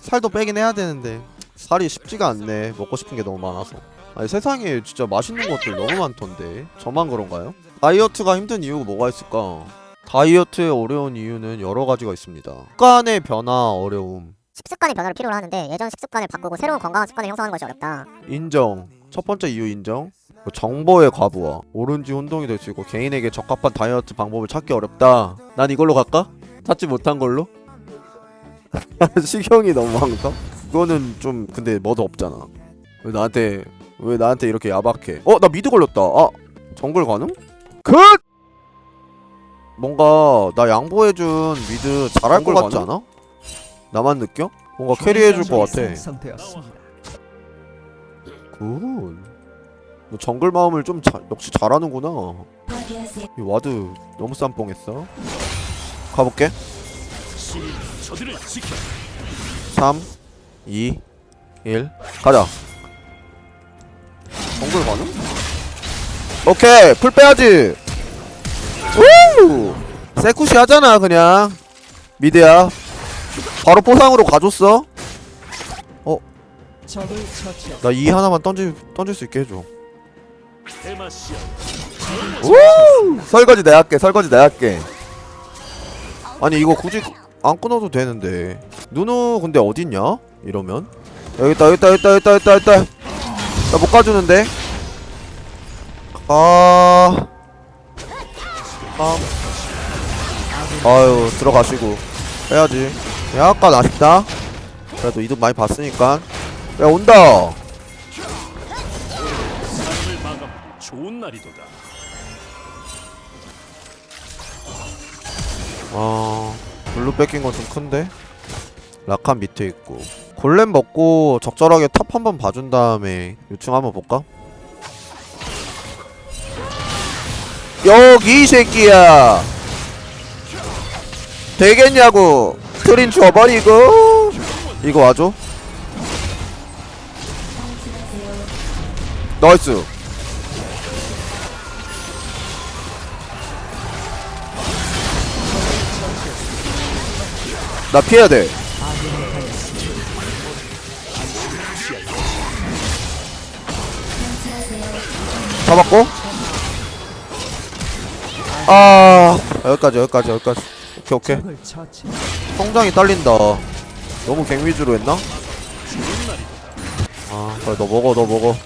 살도 빼긴 해야 되는데 살이 쉽지가 않네 먹고 싶은 게 너무 많아서 아니 세상에 진짜 맛있는 것들 너무 많던데 저만 그런가요? 다이어트가 힘든 이유가 뭐가 있을까? 다이어트의 어려운 이유는 여러 가지가 있습니다 습관의 변화 어려움 식습관의 변화를 필요로 하는데 예전 식습관을 바꾸고 새로운 건강한 습관을 형성하는 것이 어렵다. 인정 첫 번째 이유 인정 뭐 정보의 과부하 오른지 혼동이 될 수 있고 개인에게 적합한 다이어트 방법을 찾기 어렵다 난 이걸로 갈까? 찾지 못한 걸로? 식형이 너무 많다? 그거는 좀 근데 뭐도 없잖아 왜 나한테 왜 나한테 이렇게 야박해 어? 나 미드 걸렸다 아 정글 가능? 굿! 뭔가 나 양보해준 미드 잘할 것 같지 않아? 나만 느껴? 뭔가 캐리해줄 것 같아 생성되었습니다. 굿. 너 정글 마음을 좀 자, 역시 잘하는구나. 이 와드 너무 쌈뽕했어. 가볼게. 저들을 지켜 3, 2, 1, 가자. 정글 가능? 오케이, 풀 빼야지. 우! 세쿠시 하잖아, 그냥. 미드야. 바로 포상으로 가줬어. 처치. 나이 하나만 던질 던질 수 있게 해줘. 우! 설거지 내가 할게 설거지 내가 할게 아니 이거 굳이 안 끊어도 되는데. 누누 근데 어딨냐? 이러면. 여기 있다 여기 있다 여기 있다 여기 있다 여기 있다 여기 있다. 나 못 가주는데. 아... 아... 아유 들어가시고. 해야지. 약간 아쉽다. 그래도 이득 많이 봤으니까. 야 온다. 좋은 날이도다. 아 블루 뺏긴 건 좀 큰데? 라칸 밑에 있고. 골렘 먹고 적절하게 탑 한번 봐준 다음에 유충 한번 볼까? 여기 이 새끼야! 되겠냐고! 트린 줘버리고 이거 와줘. 나이스 나 피해야 돼. 잡았고? 아 여기까지 여기까지 여기까지. 오케이 오케이. 성장이 딸린다. 너무 갱 위주로 했나? 아 그래 너 먹어 너 먹어.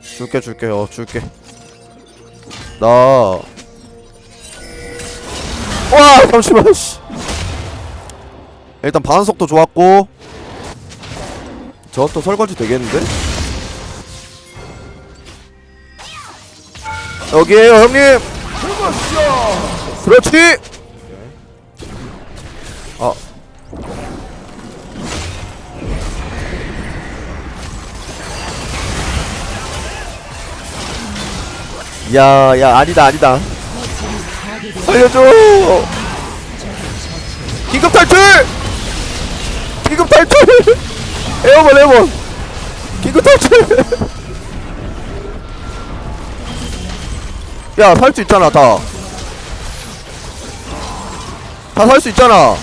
줄게 줄게 어 줄게. 나. 와 잠시만 씨 일단 반응 속도 좋았고 저것도 설거지 되겠는데? 여기에요 형님 그렇지 아 야, 야, 아니다, 아니다. 살려줘! 긴급 탈출! 긴급 탈출! 에어본, 에어본! 긴급 탈출! 야, 살 수 있잖아, 다. 다 살 수 있잖아.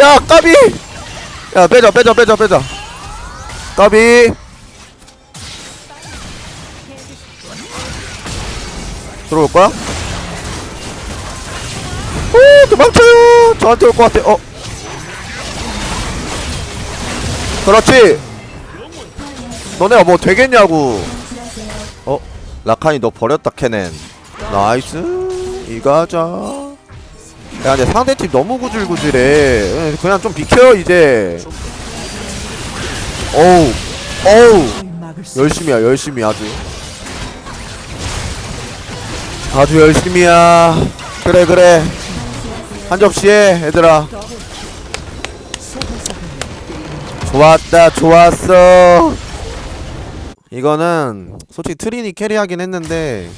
야, 까비! 야, 빼자, 빼자, 빼자, 빼자. 까비! 들어올 거야? 오 도망쳐요 저한테 올 것 같아. 어. 그렇지. 너네가 뭐 되겠냐고. 어 라칸이 너 버렸다 캐넨. 나이스. 이가자. 야 근데 상대팀 너무 구질구질해. 그냥 좀 비켜 이제. 어우. 어우. 열심히야 열심히 아주. 아주 열심히야. 그래 그래 한 접시에 얘들아. 좋았다 좋았어. 이거는 솔직히 트린이 캐리하긴 했는데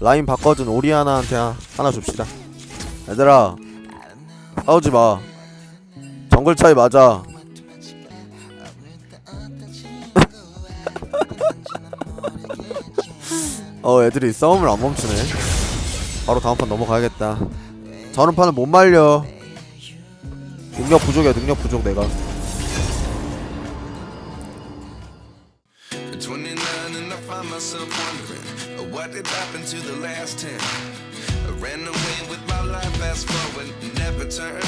라인 바꿔준 오리아나한테 하- 하나 줍시다. 얘들아 싸우지마. 정글 차이 맞아. 어 애들이 싸움을 안 멈추네. 바로 다음 판 넘어가야겠다 저런 판은 못 말려 능력 부족이야 능력 부족 내가 At 29 and I find myself wondering uh, what did happen to the last 10. I ran away with my life, fast forward, never turned